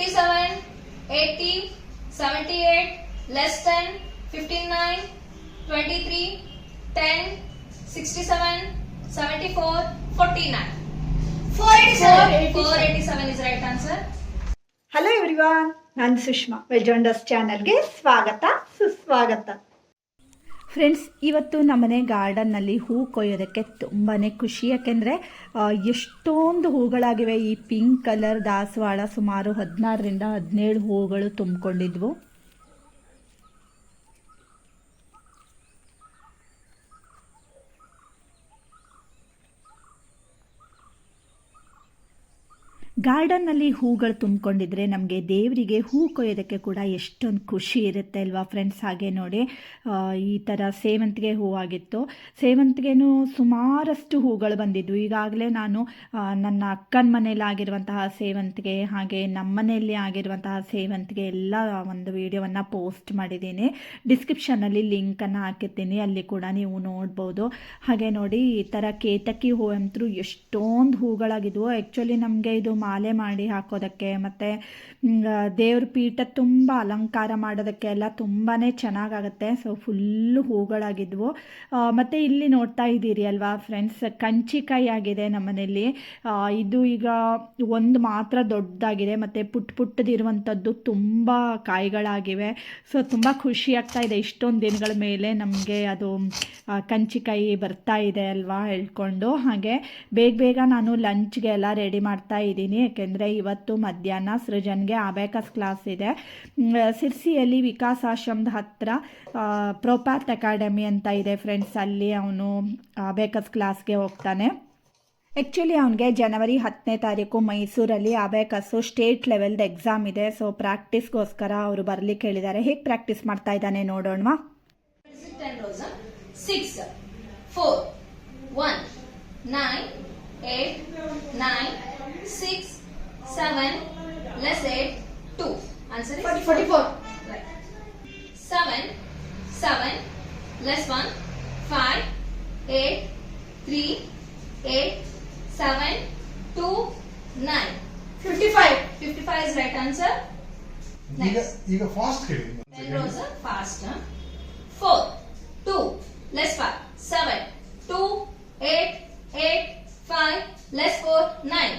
57, 80, 78, less than, 59, 23, 10, 67, 74, 49. 487, 487 is right answer. Hello everyone, ನಾನು Sushma veg ಚಾನಲ್ಗೆ ಸ್ವಾಗತ ಸುಸ್ವಾಗತ ಫ್ರೆಂಡ್ಸ್ ಇವತ್ತು ನಮ್ಮನೆ ಗಾರ್ಡನ್ನಲ್ಲಿ ಹೂ ಕೊಯ್ಯೋದಕ್ಕೆ ತುಂಬಾ ಖುಷಿ ಯಾಕೆಂದರೆ ಎಷ್ಟೊಂದು ಹೂಗಳಾಗಿವೆ ಈ ಪಿಂಕ್ ಕಲರ್ ದಾಸವಾಳ ಸುಮಾರು ಹದಿನಾರರಿಂದ ಹದಿನೇಳು ಹೂಗಳು ತುಂಬಿಕೊಂಡಿದ್ವು ಗಾರ್ಡನ್ನಲ್ಲಿ ಹೂಗಳು ತುಂಬಿಕೊಂಡಿದ್ರೆ ನಮಗೆ ದೇವರಿಗೆ ಹೂ ಕೊಯ್ಯೋದಕ್ಕೆ ಕೂಡ ಎಷ್ಟೊಂದು ಖುಷಿ ಇರುತ್ತೆ ಅಲ್ವಾ ಫ್ರೆಂಡ್ಸ್ ಹಾಗೆ ನೋಡಿ ಈ ಥರ ಸೇವಂತಿಗೆ ಹೂವಾಗಿತ್ತು ಸೇವಂತಿಗೆನೂ ಸುಮಾರಷ್ಟು ಹೂಗಳು ಬಂದಿದ್ವು ಈಗಾಗಲೇ ನಾನು ನನ್ನ ಅಕ್ಕನ ಮನೆಯಲ್ಲಿ ಆಗಿರುವಂತಹ ಸೇವಂತಿಗೆ ಹಾಗೆ ನಮ್ಮ ಮನೆಯಲ್ಲಿ ಆಗಿರುವಂತಹ ಸೇವಂತಿಗೆ ಎಲ್ಲ ಒಂದು ವಿಡಿಯೋವನ್ನು ಪೋಸ್ಟ್ ಮಾಡಿದ್ದೀನಿ ಡಿಸ್ಕ್ರಿಪ್ಷನಲ್ಲಿ ಲಿಂಕನ್ನು ಹಾಕಿರ್ತೀನಿ ಅಲ್ಲಿ ಕೂಡ ನೀವು ನೋಡ್ಬೋದು ಹಾಗೆ ನೋಡಿ ಈ ಥರ ಕೇತಕಿ ಹೂ ಅಂತೂ ಎಷ್ಟೊಂದು ಹೂಗಳಾಗಿದ್ವು ಆ್ಯಕ್ಚುಲಿ ನಮಗೆ ಇದು ಮಾಲೆ ಮಾಡಿ ಹಾಕೋದಕ್ಕೆ ಮತ್ತು ದೇವ್ರ ಪೀಠ ತುಂಬ ಅಲಂಕಾರ ಮಾಡೋದಕ್ಕೆ ಎಲ್ಲ ತುಂಬಾ ಚೆನ್ನಾಗಾಗುತ್ತೆ ಸೊ ಫುಲ್ಲು ಹೂಗಳಾಗಿದ್ವು ಮತ್ತು ಇಲ್ಲಿ ನೋಡ್ತಾ ಇದ್ದೀರಿ ಅಲ್ವಾ ಫ್ರೆಂಡ್ಸ್ ಕಂಚಿಕಾಯಿ ಆಗಿದೆ ನಮ್ಮನೇಲಿ ಇದು ಈಗ ಒಂದು ಮಾತ್ರ ದೊಡ್ಡದಾಗಿದೆ ಮತ್ತು ಪುಟ್ಟ ಪುಟ್ಟದಿರುವಂಥದ್ದು ತುಂಬ ಕಾಯಿಗಳಾಗಿವೆ ಸೊ ತುಂಬ ಖುಷಿ ಆಗ್ತಾ ಇದೆ ಇಷ್ಟೊಂದು ದಿನಗಳ ಮೇಲೆ ನಮಗೆ ಅದು ಕಂಚಿಕಾಯಿ ಬರ್ತಾ ಇದೆ ಅಲ್ವಾ ಹೇಳ್ಕೊಂಡು ಹಾಗೆ ಬೇಗ ಬೇಗ ನಾನು ಲಂಚ್ಗೆ ಎಲ್ಲ ರೆಡಿ ಮಾಡ್ತಾ ಇದ್ದೀನಿ ಏಕೆಂದರೆ ಇವತ್ತು ಮಧ್ಯಾಹ್ನ ಸೃಜನ್ಗೆ ಅಬೇಕಸ್ ಕ್ಲಾಸ್ ಇದೆ ಸಿರ್ಸಿಯಲ್ಲಿ ವಿಕಾಸ್ ಆಶ್ರಮದ ಹತ್ತಿರ ಪ್ರೋಪಾತ್ ಅಕಾಡೆಮಿ ಅಂತ ಇದೆ ಫ್ರೆಂಡ್ಸ್ ಅಲ್ಲಿ ಅವನು ಅಬೇಕಸ್ ಕ್ಲಾಸ್ಗೆ ಹೋಗ್ತಾನೆ ಆ್ಯಕ್ಚುಲಿ ಅವನಿಗೆ ಜನವರಿ ಹತ್ತನೇ ತಾರೀಕು ಮೈಸೂರಲ್ಲಿ ಅಬೇಕಸ್ಸು ಸ್ಟೇಟ್ ಲೆವೆಲ್ದ ಎಕ್ಸಾಮ್ ಇದೆ ಸೊ ಪ್ರಾಕ್ಟೀಸ್ಗೋಸ್ಕರ ಅವರು ಬರ್ಲಿಕ್ಕೆ ಹೇಳಿದ್ದಾರೆ ಹೇಗೆ ಪ್ರಾಕ್ಟೀಸ್ ಮಾಡ್ತಾ ಇದ್ದಾನೆ ನೋಡೋಣ 7 less 8, 2. Answer is 44. 44. Right. 7, 7 less 1, 5, 8, 3, 8, 7, 2, 9. 55. 55 is right answer. Next. ಈಗ fast fast. 10 rows are fast. Huh? 4, 2, less 5, 7, 2, 8, 8, 5, less 4, 9.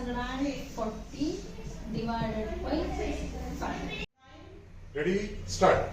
divided by Ready? Start.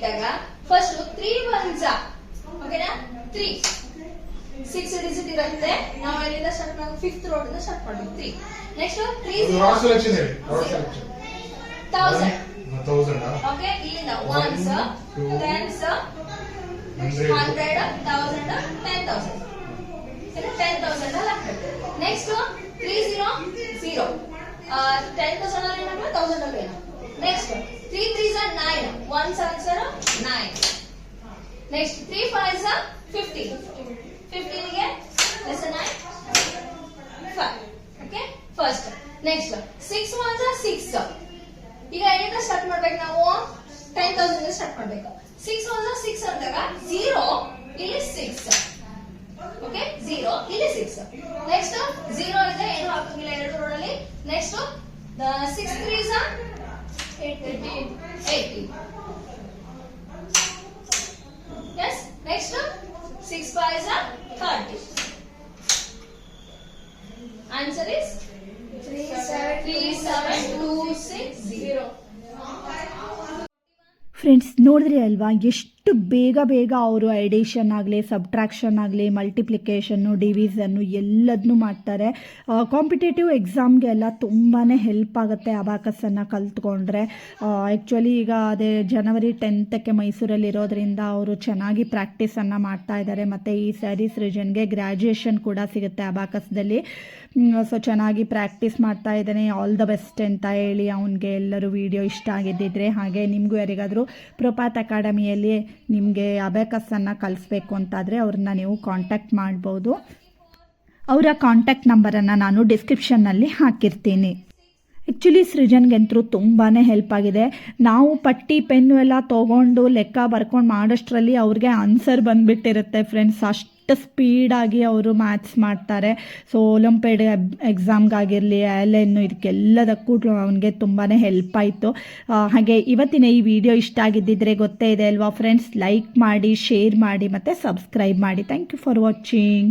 ಇಟ್ಟಾಗ ಫಸ್ಟ್ ತ್ರೀ ಒನ್ ಓಕೆನಾ ತ್ರೀ ಸಿಕ್ಸ್ ಡಿಜಿಟ್ ಇರುತ್ತೆ ನಾವು ಅಲ್ಲಿಂದ ಸ್ಟಾರ್ಟ್ ಮಾಡೋದು ಫಿಫ್ತ್ ರೋಡ್ ಇಂದ ಸ್ಟಾರ್ಟ್ ಮಾಡೋದು three next three thousand okay ಇಲ್ಲಿಂದ ones tens hundred thousand ten thousand ten thousand ಅಲ್ಲಿ ಹಾಕ್ಬೇಕು next three zero zero ten thousand ಅಲ್ಲಿ ಏನಾಗ್ಬೇಕು ತೌಸಂಡ್ ಅಲ್ಲಿ ಏನೋ next three threes are nine ones answer nine next three fives are fifteen ఫిఫ్టీన్గే yes nine five okay first next six ones six ಈಗ ಏನಿಂದ start ಮಾಡ್ಬೇಕು ನಾವು ಟೆನ್ ತೌಸಂಡ್ ಸ್ಟಾರ್ಟ್ ಮಾಡ್ಬೇಕು six ones six ಅಂದಾಗ ಜೀರೋ ಇಲ್ಲಿ six okay zero ಇಲ್ಲಿ six next zero ಇದೆ ಏನು ಹಾಕಂಗಿಲ್ಲ ಎರಡು ರೋಡಲ್ಲಿ next six threes are 18. 18. Yes? Next one? 6 pies are 30. Answer is? 37260. Friends ನೋಡಿದ್ರೆ ಅಲ್ವಾ ಎಷ್ಟು ಎಷ್ಟು ಬೇಗ ಬೇಗ ಅವರು ಎಡಿಷನ್ ಆಗಲಿ ಸಬ್ಟ್ರಾಕ್ಷನ್ ಆಗಲಿ ಮಲ್ಟಿಪ್ಲಿಕೇಶನ್ನು ಡಿವಿಸನ್ನು ಎಲ್ಲದನ್ನು ಮಾಡ್ತಾರೆ ಕಾಂಪಿಟೇಟಿವ್ ಎಕ್ಸಾಮ್ಗೆಲ್ಲ ತುಂಬಾ ಹೆಲ್ಪ್ ಆಗುತ್ತೆ ಅಬಾಕಸನ್ನು ಕಲ್ತ್ಕೊಂಡ್ರೆ ಆ್ಯಕ್ಚುಲಿ ಈಗ ಅದೇ ಜನವರಿ ಟೆಂತಕ್ಕೆ ಮೈಸೂರಲ್ಲಿರೋದ್ರಿಂದ ಅವರು ಚೆನ್ನಾಗಿ ಪ್ರಾಕ್ಟೀಸನ್ನು ಮಾಡ್ತಾ ಇದ್ದಾರೆ ಮತ್ತು ಈ ಸ್ಯಾರೀಸ್ ಸೃಜನ್ಗೆ ಗ್ರ್ಯಾಜುಯೇಷನ್ ಕೂಡ ಸಿಗುತ್ತೆ ಅಬಾಕಸ್ದಲ್ಲಿ ಸೊ ಚೆನ್ನಾಗಿ ಪ್ರಾಕ್ಟೀಸ್ ಮಾಡ್ತಾ ಇದ್ದಾನೆ ಆಲ್ ದ ಬೆಸ್ಟ್ ಅಂತ ಹೇಳಿ ಅವನಿಗೆ ಎಲ್ಲರೂ ವಿಡಿಯೋ ಇಷ್ಟ ಆಗಿದ್ದಿದ್ರೆ ಹಾಗೆ ನಿಮಗೂ ಯಾರಿಗಾದರೂ ಪ್ರಪಾತ್ ಅಕಾಡೆಮಿಯಲ್ಲಿ ನಿಮಗೆ ಅಬೇಕಸ್ಸನ್ನು ಕಲಿಸ್ಬೇಕು ಅಂತಾದರೆ ಅವ್ರನ್ನ ನೀವು ಕಾಂಟ್ಯಾಕ್ಟ್ ಮಾಡ್ಬೋದು ಅವರ ಕಾಂಟ್ಯಾಕ್ಟ್ ನಂಬರನ್ನು ನಾನು ಡಿಸ್ಕ್ರಿಪ್ಷನ್ನಲ್ಲಿ ಹಾಕಿರ್ತೀನಿ ಆ್ಯಕ್ಚುಲಿ ಸೃಜನ್ಗೆಂತರೂ ತುಂಬಾ ಹೆಲ್ಪ್ ಆಗಿದೆ ನಾವು ಪಟ್ಟಿ ಪೆನ್ನು ಎಲ್ಲ ತೊಗೊಂಡು ಲೆಕ್ಕ ಬರ್ಕೊಂಡು ಮಾಡೋಷ್ಟರಲ್ಲಿ ಅವ್ರಿಗೆ ಆನ್ಸರ್ ಬಂದುಬಿಟ್ಟಿರುತ್ತೆ ಫ್ರೆಂಡ್ಸ್ ಅಷ್ಟು ಸ್ಪೀಡಾಗಿ ಅವರು ಮ್ಯಾಥ್ಸ್ ಮಾಡ್ತಾರೆ ಸೊ ಒಲಂಪಿಡ್ ಎಕ್ಸಾಮ್ಗಾಗಿರಲಿ ಎಲೆನ್ನು ಇದಕ್ಕೆಲ್ಲದಕ್ಕೂ ಅವನಿಗೆ ತುಂಬಾ ಹೆಲ್ಪ್ ಆಯಿತು ಹಾಗೆ ಇವತ್ತಿನ ಈ ವಿಡಿಯೋ ಇಷ್ಟ ಆಗಿದ್ದಿದ್ರೆ ಗೊತ್ತೇ ಇದೆ ಅಲ್ವಾ ಫ್ರೆಂಡ್ಸ್ ಲೈಕ್ ಮಾಡಿ ಶೇರ್ ಮಾಡಿ ಮತ್ತು ಸಬ್ಸ್ಕ್ರೈಬ್ ಮಾಡಿ ಥ್ಯಾಂಕ್ ಯು ಫಾರ್ ವಾಚಿಂಗ್